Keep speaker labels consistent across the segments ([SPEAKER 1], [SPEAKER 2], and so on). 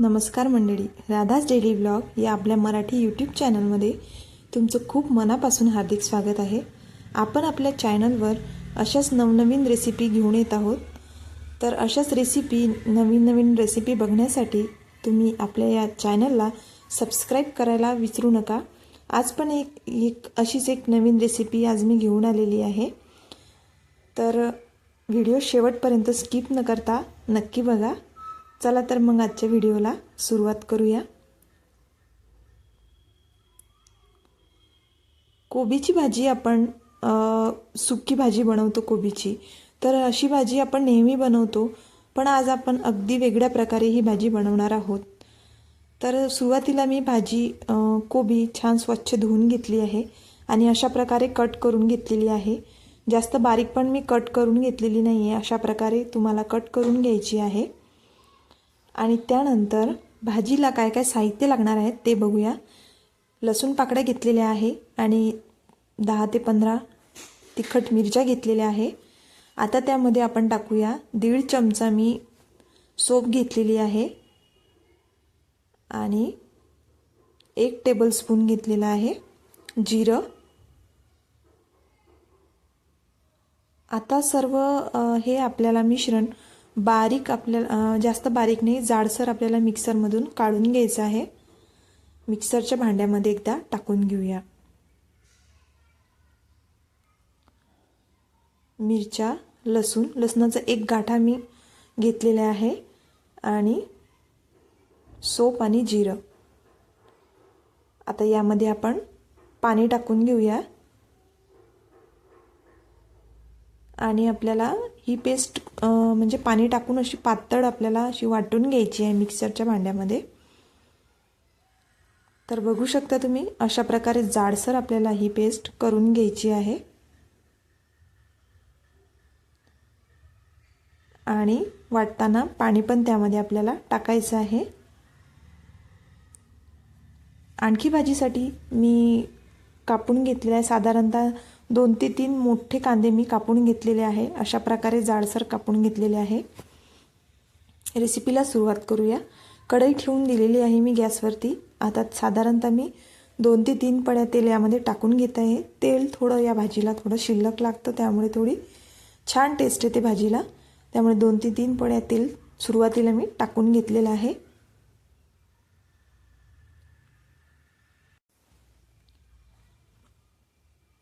[SPEAKER 1] नमस्कार मंडळी Radha's daily blog या आपल्या मराठी यूट्यूब चॅनलमध्ये तुमचं खूप मनापासून हार्दिक स्वागत आहे. आपण आपल्या चॅनलवर अशाच नवनवीन रेसिपी घेऊन येत आहोत. तर अशाच रेसिपी नवीन नवीन रेसिपी बघण्यासाठी तुम्ही आपल्या या चॅनलला सबस्क्राईब करायला विसरू नका. आज पण एक एक अशीच एक नवीन रेसिपी आज मी घेऊन आलेली आहे. तर व्हिडिओ शेवटपर्यंत स्किप न करता नक्की बघा. चला तर मग आजच्या व्हिडिओला सुरुवात करूया. कोबीची भाजी आपण सुकी भाजी बनवतो कोबीची. तर अशी भाजी आपण नेहमी बनवतो पण आज आपण अगदी वेगळ्या प्रकारे ही भाजी बनवणार आहोत. तर सुरुवातीला मी भाजी कोबी छान स्वच्छ धुवून घेतली आहे आणि अशा प्रकारे कट करून घेतलेली आहे. जास्त बारीक पण मी कट करून घेतलेली नाही आहे अशा प्रकारे तुम्हाला कट करून घ्यायची आहे. आणि त्यानंतर भाजीला काय काय साहित्य लागणार आहे ते बघूया. लसूण पाकळ्या घेतलेल्या आहे आणि दहा ते पंधरा तिखट मिरच्या घेतलेल्या आहे. आता त्यामध्ये आपण टाकूया दीड चमचा मी सोप घेतलेली आहे. आणि एक टेबलस्पून घेतलेला आहे जिरं. आता सर्व हे आपल्याला मिश्रण बारीक आपल्याला जास्त बारीक नाही जाडसर आपल्याला मिक्सरमधून काढून घ्यायचं आहे. मिक्सरच्या भांड्यामध्ये एकदा टाकून घेऊया. मिरच्या लसूण लसणाचा एक गाठा मी घेतलेला आहे आणि सोप आणि जिरं. आता यामध्ये आपण पाणी टाकून घेऊया. आणि आपल्याला ही पेस्ट म्हणजे पाणी टाकून अशी पातळ आपल्याला अशी वाटून घ्यायची आहे मिक्सरच्या भांड्यामध्ये. तर बघू शकता तुम्ही अशा प्रकारे जाडसर आपल्याला ही पेस्ट करून घ्यायची आहे. आणि वाटताना पाणी पण त्यामध्ये आपल्याला टाकायचं आहे. आणखी भाजीसाठी मी कापून घेतलेला आहे साधारणतः दोन ते तीन मोठे कांदे मी कापून घेतलेले आहे. अशा प्रकारे जाडसर कापून घेतलेले आहे. रेसिपीला सुरुवात करूया. कढई ठेवून दिलेली आहे मी गॅसवरती. आता साधारणतः मी दोन ते तीन पड्या तेल यामध्ये टाकून घेत आहे. तेल थोडं या भाजीला थोडं शिल्लक लागतं त्यामुळे थोडी छान टेस्ट येते भाजीला. त्यामुळे दोन ते तीन पड्या तेल सुरुवातीला मी टाकून घेतलेलं आहे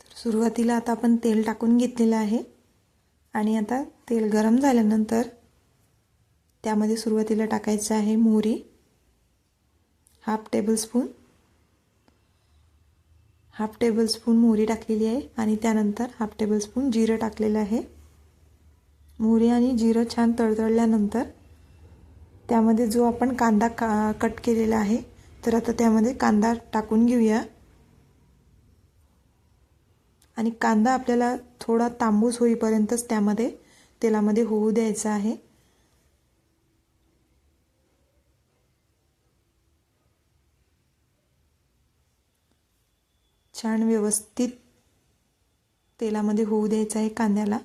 [SPEAKER 1] तर सुरुवातीला आता आपण तेल टाकून घेतलेलं आहे. आणि आता तेल गरम झाल्यानंतर त्यामध्ये सुरुवातीला टाकायचं आहे मोहरी. Half tablespoon. हाफ टेबलस्पून मोहरी टाकलेली आहे. आणि त्यानंतर हाफ टेबलस्पून जिरं टाकलेलं आहे. मोहरी आणि जिरं छान तळतळल्यानंतर त्यामध्ये जो आपण कांदा का कट केलेला आहे तर आता त्यामध्ये कांदा टाकून घेऊया. आणि कांदा आपल्याला थोडा तांबूस होईपर्यंतच त्यामध्ये तेलामध्ये होऊ द्यायचा आहे. छान व्यवस्थित तेलामध्ये होऊ द्यायचं आहे कांद्याला.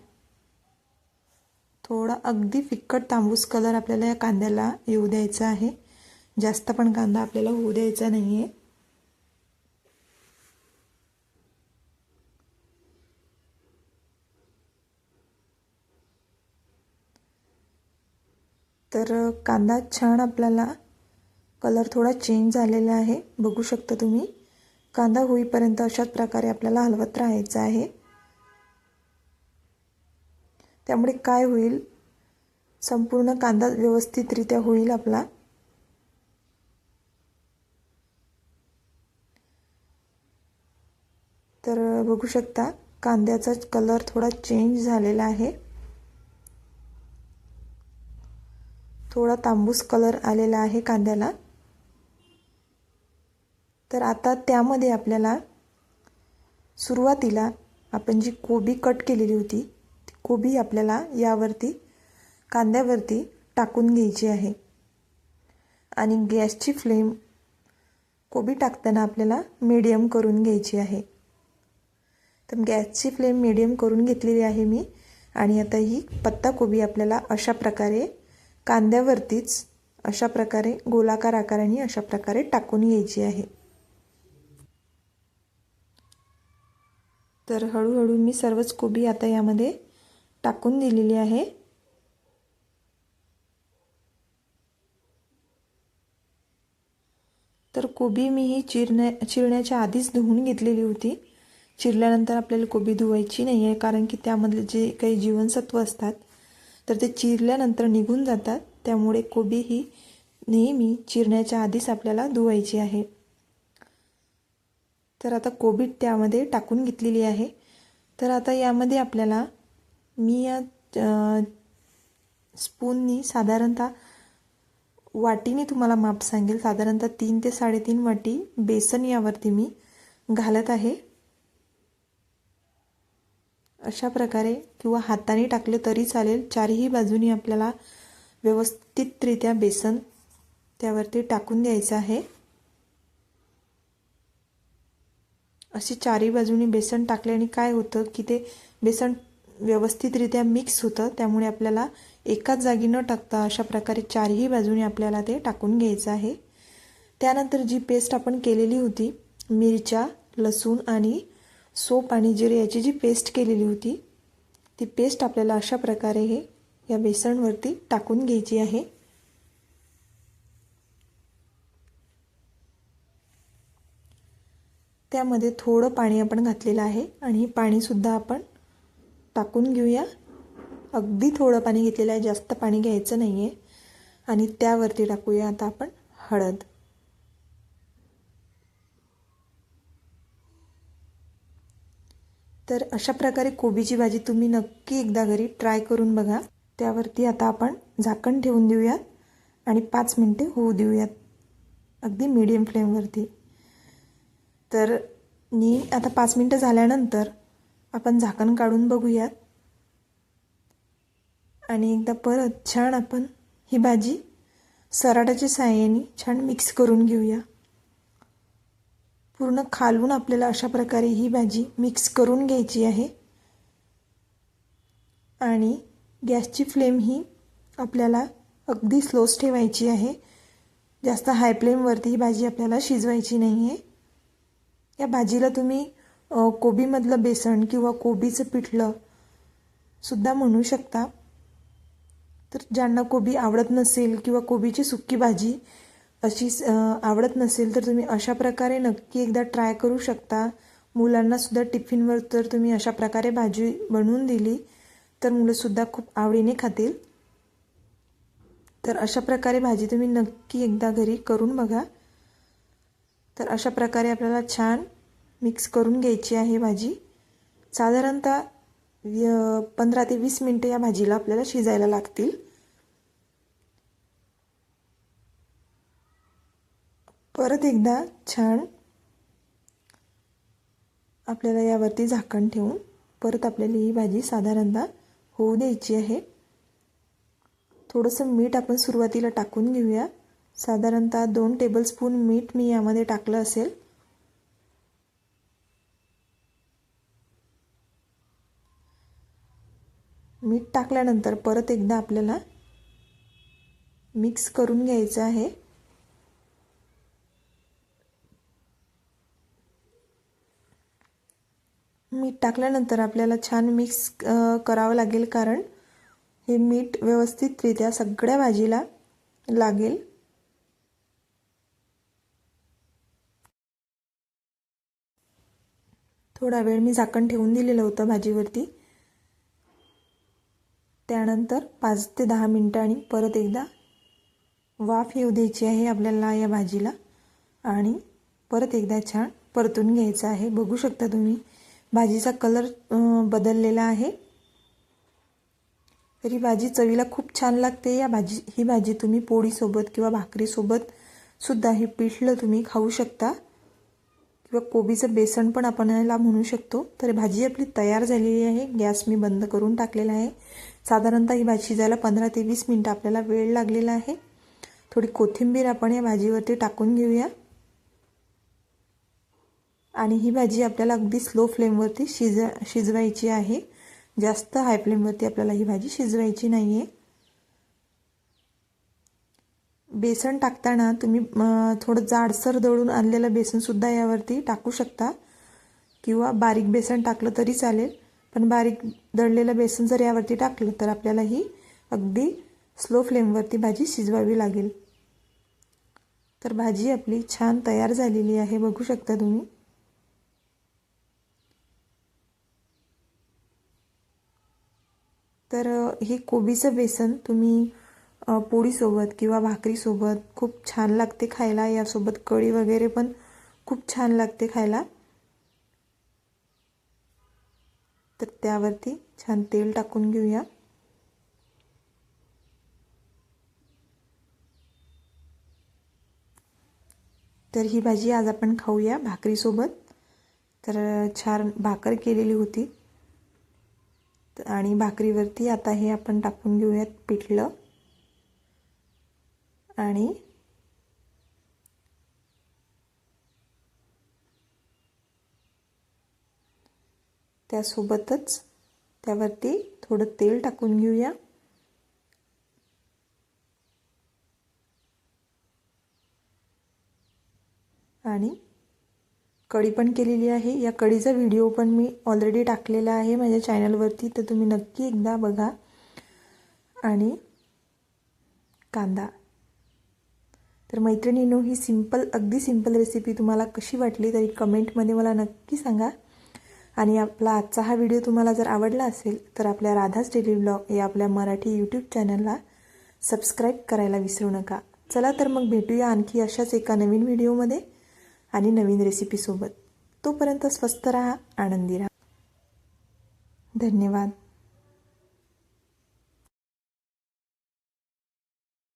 [SPEAKER 1] थोडा अगदी फिक्कट तांबूस कलर आपल्याला या कांद्याला येऊ द्यायचा आहे. जास्त पण कांदा आपल्याला होऊ द्यायचा नाही आहे तर कांदा छान आपल्याला कलर थोडा चेंज झालेला आहे. बघू शकता तुम्ही. कांदा होईपर्यंत अशाच प्रकारे आपल्याला हलवत राहायचं आहे. त्यामुळे काय होईल? संपूर्ण कांदा व्यवस्थितरित्या होईल आपला. तर बघू शकता कांद्याचा कलर थोडा चेंज झालेला आहे. थोडा तांबूस कलर आलेला आहे कांद्याला. तर आता त्यामध्ये आपल्याला सुरुवातीला आपण जी कोबी कट केलेली होती ती कोबी आपल्याला यावरती कांद्यावरती टाकून घ्यायची आहे. आणि गॅसची फ्लेम कोबी टाकताना आपल्याला मीडियम करून घ्यायची आहे. तर गॅसची फ्लेम मीडियम करून घेतलेली आहे मी. आणि आता ही पत्ताकोबी आपल्याला अशा प्रकारे कांद्यावरतीच अशा प्रकारे गोलाकार आकाराने अशा प्रकारे टाकून घ्यायची आहे. तर हळूहळू मी सर्वच कोबी आता यामध्ये टाकून दिलेली आहे. तर कोबी मी ही चिरण्या चिरण्याच्या आधीच धुवून घेतलेली होती. चिरल्यानंतर आपल्याला कोबी धुवायची नाही आहे कारण की त्यामधले जे काही जीवनसत्व असतात तर ते चिरल्यानंतर निघून जातात. त्यामुळे कोबी ही नेहमी चिरण्याच्या आधीच आपल्याला धुवायची आहे. तर आता कोबी त्यामध्ये टाकून घेतलेली आहे. तर आता यामध्ये आपल्याला मी या स्पूननी साधारणतः वाटीने तुम्हाला माप सांगेल. साधारणतः तीन ते साडेतीन वाटी बेसन यावरती मी घालत आहे. अशा प्रकारे किंवा हाताने टाकले तरी चालेल. चारही बाजूनी आपल्याला व्यवस्थितरित्या बेसन त्यावरती टाकून द्यायचं आहे. असे चारही बाजूनी बेसन टाकल्याने काय होतं की ते बेसन व्यवस्थितरित्या मिक्स होतं त्यामुळे आपल्याला एकाच जागी न टाकता अशा प्रकारे चारही बाजूने आपल्याला ते टाकून घ्यायचं आहे. त्यानंतर जी पेस्ट आपण केलेली होती मिरच्या लसूण आणि सोप आणि जिरे याची जी पेस्ट केलेली होती ती पेस्ट आपल्याला अशा प्रकारे हे या बेसनवरती टाकून घ्यायची आहे. त्यामध्ये थोडं पाणी आपण घातलेलं आहे आणि हे पाणीसुद्धा आपण टाकून घेऊया. अगदी थोडं पाणी घेतलेलं आहे जास्त पाणी घ्यायचं नाही आहे आणि त्यावरती टाकूया आता आपण हळद. तर अशा प्रकारे कोबीची भाजी तुम्ही नक्की एकदा घरी ट्राय करून बघा. त्यावरती आता आपण झाकण ठेवून देऊयात आणि पाच मिनटे होऊ देऊयात. अगदी मीडियम फ्लेमवरती तर नी आता पाच मिनटं झाल्यानंतर आपण झाकण काढून बघूयात. आणि एकदा परत छान आपण ही भाजी सराटाच्या साह्याने छान मिक्स करून घेऊया. पूर्ण खालून आपल्याला अशा प्रकारे ही भाजी मिक्स करून घ्यायची आहे. आणि गॅसची फ्लेम ही आपल्याला अगदी स्लोच ठेवायची आहे. जास्त हाय फ्लेमवरती ही भाजी आपल्याला शिजवायची नाही आहे या भाजीला तुम्ही कोबीमधलं बेसन किंवा कोबीचं पिठलं सुद्धा म्हणू शकता. तर ज्यांना कोबी आवडत नसेल किंवा कोबीची सुक्की भाजी अशी आवडत नसेल तर तुम्ही अशा प्रकारे नक्की एकदा ट्राय करू शकता. मुलांनासुद्धा टिफिनवर तर तुम्ही अशा प्रकारे भाजी बनवून दिली तर मुलंसुद्धा खूप आवडीने खातील. तर अशा प्रकारे भाजी तुम्ही नक्की एकदा घरी करून बघा. तर अशा प्रकारे आपल्याला छान मिक्स करून घ्यायची आहे भाजी. साधारणतः पंधरा ते वीस मिनटं या भाजीला आपल्याला शिजायला लागतील. परत एकदा छान आपल्याला यावरती झाकण ठेवून परत आपल्याला ही भाजी साधारणतः होऊ द्यायची आहे. थोडंसं मीठ आपण सुरुवातीला टाकून घेऊया. साधारणतः दोन टेबलस्पून मीठ मी यामध्ये टाकलं असेल. मीठ टाकल्यानंतर परत एकदा आपल्याला मिक्स करून घ्यायचं आहे. मीठ टाकल्यानंतर आपल्याला छान मिक्स करावं लागेल कारण हे मीठ व्यवस्थितरित्या सगळ्या भाजीला लागेल. थोडा वेळ मी झाकण ठेवून दिलेलं होतं भाजीवरती. त्यानंतर पाच ते दहा मिनटांनी परत एकदा वाफ येऊ द्यायची आहे आपल्याला या भाजीला. आणि परत एकदा छान परतून घ्यायचं आहे. बघू शकता तुम्ही भाजीचा कलर बदललेला आहे. तरी भाजी चवीला खूप छान लागते. या भाजी ही भाजी तुम्ही पोळीसोबत किंवा भाकरीसोबत सुद्धा हे पिठलं तुम्ही खाऊ शकता. किंवा कोबीचं बेसन पण आपण याला म्हणू शकतो. तर भाजी आपली तयार झालेली आहे. गॅस मी बंद करून टाकलेला आहे. साधारणतः ही भाजी शिजायला पंधरा ते वीस मिनटं आपल्याला वेळ लागलेला आहे. थोडी कोथिंबीर आपण या भाजीवरती टाकून घेऊया. आणि ही भाजी आपल्याला अगदी स्लो फ्लेमवरती शिज शिजवायची आहे. जास्त हाय फ्लेमवरती आपल्याला ही भाजी शिजवायची नाही आहे बेसन टाकताना तुम्ही थोडं जाडसर दळून आणलेलं बेसनसुद्धा यावरती टाकू शकता. किंवा बारीक बेसन टाकलं तरी चालेल. पण बारीक दळलेलं बेसन जर यावरती टाकलं तर आपल्याला ही अगदी स्लो फ्लेमवरती भाजी शिजवावी लागेल. तर भाजी आपली छान तयार झालेली आहे. बघू शकता तुम्ही. तर हे कोबीचं बेसन तुम्ही पोळीसोबत किंवा भाकरीसोबत खूप छान लागते खायला. यासोबत कढी वगैरे पण खूप छान लागते खायला. तर त्यावरती छान तेल टाकून घेऊया. तर ही भाजी आज आपण खाऊया भाकरीसोबत. तर छान भाकर केलेली होती. आणि भाकरीवरती आता हे आपण टाकून घेऊयात पिठलं. आणि त्यासोबतच त्यावरती थोडं तेल टाकून घेऊया. आणि कढी पण केलेली आहे. या कढीचा व्हिडिओ पण मी ऑलरेडी टाकलेला आहे माझ्या चॅनलवरती तर तुम्ही नक्की एकदा बघा. आणि कांदा. तर मैत्रिणींनो ही सिंपल अगदी सिंपल रेसिपी तुम्हाला कशी वाटली तरी कमेंटमध्ये मला नक्की सांगा. आणि आपला आजचा हा व्हिडिओ तुम्हाला जर आवडला असेल तर आपल्या राधाच डेली ब्लॉग या आपल्या मराठी यूट्यूब चॅनलला सबस्क्राईब करायला विसरू नका. चला तर मग भेटूया आणखी अशाच एका नवीन व्हिडिओमध्ये आणि नवीन रेसिपीसोबत तोपर्यंत स्वस्त राहा आनंदी राहा. धन्यवाद.